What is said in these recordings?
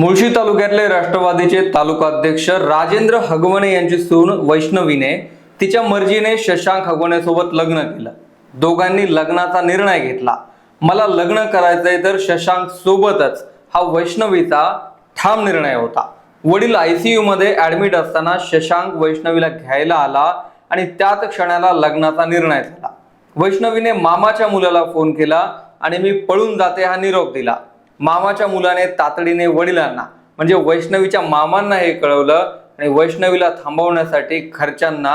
मुळशी तालुक्यातले राष्ट्रवादीचे तालुका अध्यक्ष राजेंद्र हगवणे यांची सून वैष्णवीने तिच्या मर्जीने शशांक हगवणेसोबत लग्न केलं. दोघांनी लग्नाचा निर्णय घेतला. मला लग्न करायचंय तर शशांक सोबतच हा वैष्णवीचा ठाम निर्णय होता. वडील आयसीयू मध्ये ऍडमिट असताना शशांक वैष्णवीला घ्यायला आला आणि त्याच क्षणाला लग्नाचा निर्णय झाला. वैष्णवीने मामाच्या मुलाला फोन केला आणि मी पळून जाते हा निरोप दिला. मामाच्या मुलाने तातडीने वडिलांना म्हणजे वैष्णवीच्या मामांना हे कळवलं आणि वैष्णवीला थांबवण्यासाठी खर्चांना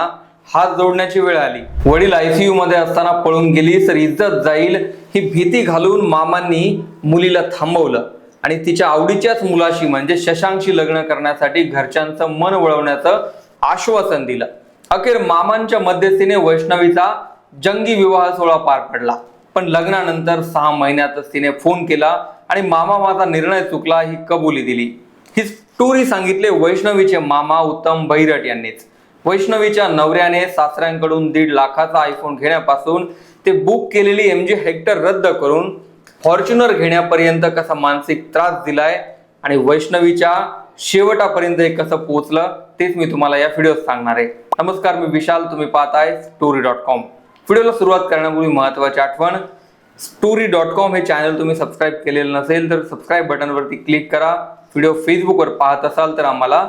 हात जोडण्याची वेळ आली. वडील आयसीयू मध्ये असताना पळून गेली तर इज्जत जाईल ही भीती घालून मामांनी मुलीला थांबवलं. आणि तिच्या आवडीच्याच मुलाशी म्हणजे शशांकशी लग्न करण्यासाठी घरच्यांचं मन वळवण्याचं आश्वासन दिलं. अखेर मामांच्या मध्यस्थीने वैष्णवीचा जंगी विवाह सोहळा पार पडला. पण लग्नानंतर सहा महिन्यातच तिने फोन केला आणि मामा माझा निर्णय चुकला ही कबुली दिली. ही स्टोरी सांगितले वैष्णवीचे मामा उत्तम बैरट यांनीच. वैष्णवीच्या नवऱ्याने सासऱ्यांकडून दीड लाखाचा आयफोन घेण्यापासून ते बुक केलेली एम जी हेक्टर रद्द करून फॉर्च्युनर घेण्यापर्यंत कसा मानसिक त्रास दिलाय आणि वैष्णवीच्या शेवटापर्यंत हे कसं पोहोचलं तेच मी तुम्हाला या व्हिडिओत सांगणार आहे. नमस्कार मी विशाल तुम्ही पाहताय स्टोरी डॉट कॉम व्हिडिओला सुरुवात करण्यापूर्वी महत्वाची आठवण स्टोरी डॉट कॉम हे चॅनल तुम्ही सबस्क्राईब केलेलं नसेल तर सबस्क्राईब बटनवरती क्लिक करा. व्हिडिओ फेसबुकवर पाहत असाल तर आम्हाला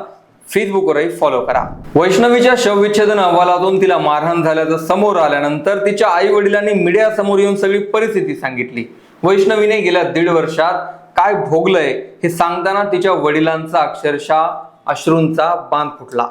फेसबुकवरही फॉलो करा. वैष्णवीच्या शवविच्छेदन अहवालातून तिला मारहाण झाल्याचं समोर आल्यानंतर तिच्या आई वडिलांनी मीडिया समोर येऊन सगळी परिस्थिती सांगितली. वैष्णवीने गेल्या दीड वर्षात काय भोगलंय हे सांगताना तिच्या वडिलांचा अक्षरशः अश्रूंचा बांध फुटला.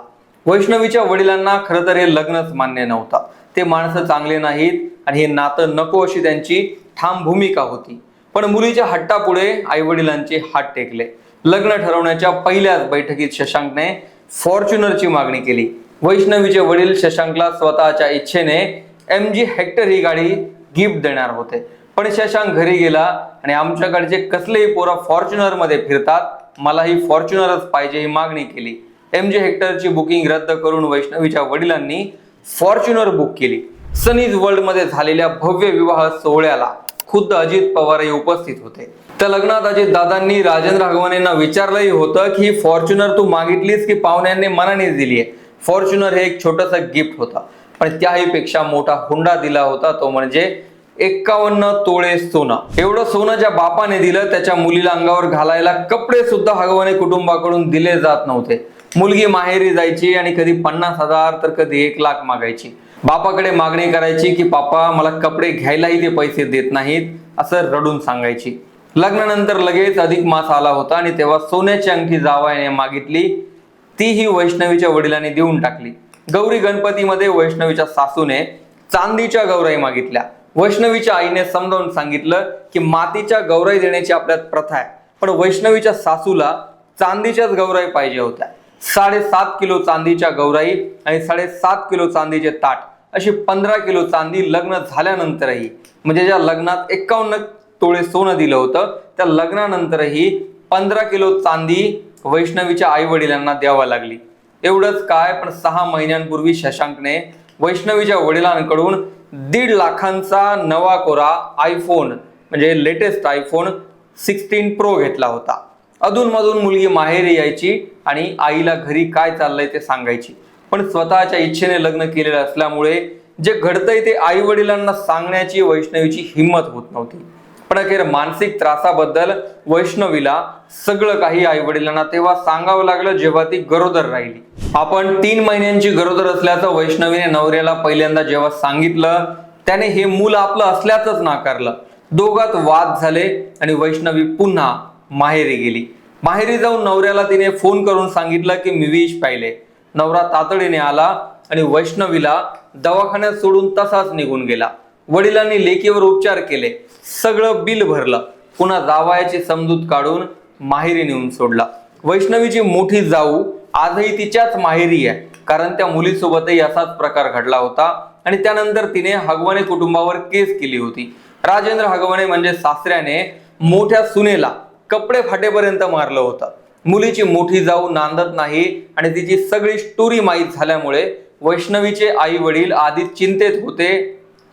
वैष्णवीच्या वडिलांना खरं तर हे लग्नच मान्य नव्हतं. ते माणसं चांगले नाहीत आणि हे नातं नको अशी त्यांची ठाम भूमिका होती. पण मुलीच्या हट्टापुढे आई वडिलांचे हात टेकले. लग्न ठरवण्याच्या पहिल्याच बैठकीत शशांकने फॉर्च्युनरची मागणी केली. वैष्णवीचे वडील शशांकला स्वतःच्या इच्छेने एम जी हेक्टर ही गाडी गिफ्ट देणार होते. पण शशांक घरी गेला आणि आमच्याकडचे कसलेही पोरं फॉर्च्युनरमध्ये फिरतात मलाही फॉर्च्युनरच पाहिजे ही मागणी केली. एम जी हेक्टरची बुकिंग रद्द करून वैष्णवीच्या वडिलांनी फॉर्च्युनर बुक केली. सनीज वर्ल्डमध्ये झालेल्या भव्य विवाह सोहळ्याला खुद्द अजित पवारही उपस्थित होते. त्या लग्नात अजित दादांनी राजेंद्र हगवणेंना विचारलंही होतं की फॉर्च्युनर तू मागितलीस की पाहुण्यांनी मनानेच दिली आहे फॉर्च्युनर हे एक छोटस गिफ्ट होता. पण त्याही पेक्षा मोठा हुंडा दिला होता तो म्हणजे एक्कावन्न तोळे सोनं. एवढं सोनं ज्या बापाने दिलं त्याच्या मुलीला अंगावर घालायला कपडे सुद्धा हगवणे कुटुंबाकडून दिले जात नव्हते. मुलगी माहेरी जायची आणि कधी पन्नास हजार तर कधी एक लाख मागायची. बापाकडे मागणी करायची की पापा मला कपडे घ्यायलाही ते पैसे देत नाहीत असं रडून सांगायची. लग्नानंतर लगेच अधिक मास आला होता आणि तेव्हा सोन्याची अंगठी जावायने मागितली. तीही वैष्णवीच्या वडिलांनी देऊन टाकली. गौरी गणपतीमध्ये वैष्णवीच्या सासूने चांदीच्या गौराई मागितल्या. वैष्णवीच्या आईने समजावून सांगितलं की मातीच्या गौराई देण्याची आपल्यात प्रथा आहे पण वैष्णवीच्या सासूला चांदीच्याच गौराई पाहिजे होत्या. साडेसात किलो चांदीच्या गौराई आणि साडेसात किलो चांदीचे ताट. अशी पंधरा किलो चांदी लग्न झाल्यानंतरही म्हणजे ज्या लग्नात एकावन्न तोळे सोनं दिलं होतं त्या लग्नानंतरही पंधरा किलो चांदी वैष्णवीच्या आई वडिलांना द्यावा लागली. एवढंच काय पण सहा महिन्यांपूर्वी शशांकने वैष्णवीच्या वडिलांकडून दीड लाखांचा नवा कोरा आयफोन म्हणजे लेटेस्ट आयफोन सिक्स्टीन प्रो घेतला होता. अधूनमधून मुलगी माहेरी यायची आणि आईला घरी काय चाललंय ते सांगायची. पण स्वतःच्या इच्छेने लग्न केलेलं असल्यामुळे जे घडतंय ते आई वडिलांना सांगण्याची वैष्णवीची हिंमत होत नव्हती. पण अखेर मानसिक त्रासाबद्दल वैष्णवीला सगळं काही आई वडिलांना तेव्हा सांगावं लागलं जेव्हा ती गरोदर राहिली. आपण तीन महिन्यांची गरोदर असल्याचं वैष्णवीने नवऱ्याला पहिल्यांदा जेव्हा सांगितलं त्याने हे मूल आपलं असल्याचंच नाकारलं. दोघात वाद झाले आणि वैष्णवी पुन्हा माहेरी गेली. माहेरी जाऊन नवऱ्याला तिने फोन करून सांगितलं की मी विष पाहिले नवरा तातडीने आला आणि वैष्णवीला दवाखान्यात सोडून तसाच निघून गेला. वडिलांनी लेकीवर उपचार केले. सगळं बिल भरलं. पुन्हा जावायाची समजूत काढून माहेरी नेऊन सोडला. वैष्णवीची मोठी जाऊ आजही तिच्याच माहेरी आहे कारण त्या मुलीसोबतही असाच प्रकार घडला होता आणि त्यानंतर तिने हगवणे कुटुंबावर केस केली होती. राजेंद्र हगवणे म्हणजे सासऱ्याने मोठ्या सुनेला कपडे फाटेपर्यंत मारलं होतं. मुलीची मोठी जाऊ नांदत नाही आणि तिची सगळी स्टोरी माहीत झाल्यामुळे वैष्णवीचे आई वडील आधी चिंतेत होते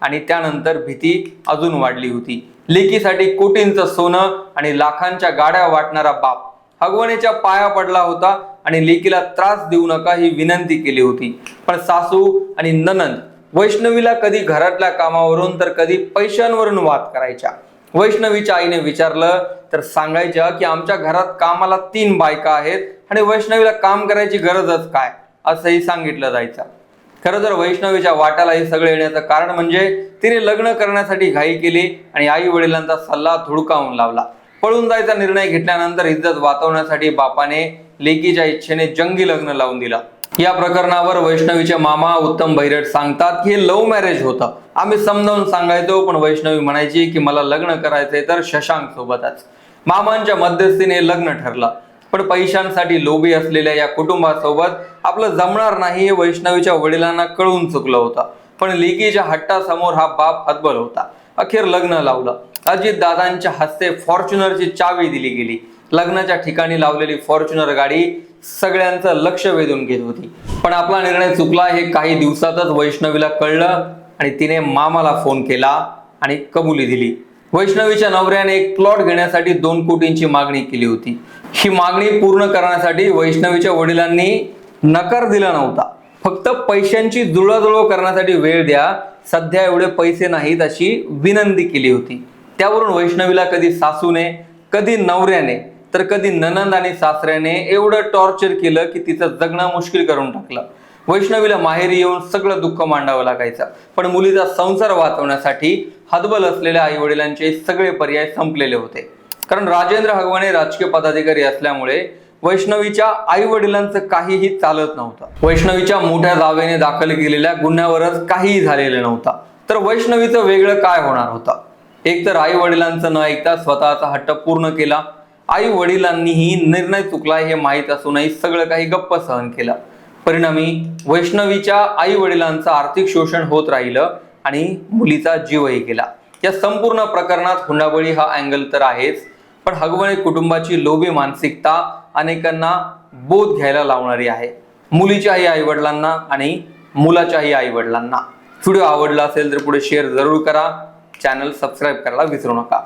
आणि त्यानंतर भीती अजून वाढली होती. लेकीसाठी कोटींचं सोनं आणि लाखांच्या गाड्या वाटणारा बाप हगवणेच्या पाया पडला होता आणि लेकीला त्रास देऊ नका ही विनंती केली होती. पण सासू आणि ननंद वैष्णवीला कधी घरातल्या कामावरून तर कधी पैशांवरून वाद करायच्या. वैष्णवीच्या आईने विचारलं तर सांगायच्या की आमच्या घरात कामाला तीन बायका आहेत आणि वैष्णवीला काम करायची गरजच काय? असंही सांगितलं जायचं. खरं तर वैष्णवीच्या वाट्याला हे सगळं येण्याचं कारण म्हणजे तिने लग्न करण्यासाठी घाई केली आणि आई वडिलांचा सल्ला धुडकावून लावला. पळून जायचा निर्णय घेतल्यानंतर इज्जत वाचवण्यासाठी बापाने लेकीच्या इच्छेने जंगी लग्न लावून दिलं. या प्रकरणावर वैष्णवीचे मामा उत्तम भैरट सांगतात की हे लव्ह मॅरेज होतं. आम्ही समजावून सांगायचो पण वैष्णवी म्हणायची की मला लग्न करायचंय तर शशांक सोबतच. मामांच्या मध्यस्थीने लग्न ठरलं. पण पैशांसाठी लोभी असलेल्या या कुटुंबासोबत आपलं जमणार नाही हे वैष्णवीच्या वडिलांना कळून चुकलं होतं. पण लेकीच्या हट्टासमोर हा बाप हतबल होता. अखेर लग्न लावलं. अजित दादांच्या हस्ते फॉर्च्युनरची चावी दिली गेली. लग्नाच्या ठिकाणी लावलेली फॉर्च्युनर गाडी सगळ्यांचं लक्ष वेधून घेत होती. पण आपला निर्णय चुकला हे काही दिवसातच वैष्णवीला कळलं आणि तिने मामाला फोन केला आणि कबुली दिली. वैष्णवीच्या नवऱ्याने एक प्लॉट घेण्यासाठी दोन कोटींची मागणी केली होती. ही मागणी पूर्ण करण्यासाठी वैष्णवीच्या वडिलांनी नकार दिला नव्हता. फक्त पैशांची जुळवाजुळव करण्यासाठी वेळ द्या सध्या एवढे पैसे नाहीत अशी विनंती केली होती. त्यावरून वैष्णवीला कधी सासूने कधी नवऱ्याने तर कधी ननंद आणि सासऱ्याने एवढं टॉर्चर केलं की तिचं जगणं मुश्किल करून टाकलं. वैष्णवीला माहेरी येऊन सगळं दुःख मांडावं लागायचं. पण मुलीचा संसार वाचवण्यासाठी हतबल असलेल्या आई वडिलांचे सगळे पर्याय संपलेले होते. कारण राजेंद्र हगवणे राजकीय पदाधिकारी असल्यामुळे वैष्णवीच्या आई वडिलांचं काहीही चालत नव्हतं. वैष्णवीच्या मोठ्या जावेने दाखल केलेल्या गुन्ह्यावरच काहीही झालेलं नव्हतं. तर वैष्णवीचं वेगळं काय होणार होतं? एक तर आई वडिलांचं न ऐकता स्वतःचा हट्ट पूर्ण केला. आई वडिलांनीही निर्णय चुकला हे माहीत असूनही सगळं काही गप्प सहन केलं. परिणामी वैष्णवीच्या आई वडिलांचं आर्थिक शोषण होत राहिलं आणि मुलीचा जीवही गेला. या संपूर्ण प्रकरणात हुंडाबळी हा अँगल तर आहेच पण हगवणे कुटुंबाची लोभी मानसिकता अनेकांना बोध घ्यायला लावणारी आहे. मुलीच्याही आई वडिलांना आणि मुलाच्याही आई वडिलांना व्हिडिओ आवडला असेल तर पुढे शेअर जरूर करा. चॅनल सबस्क्राईब करायला विसरू नका.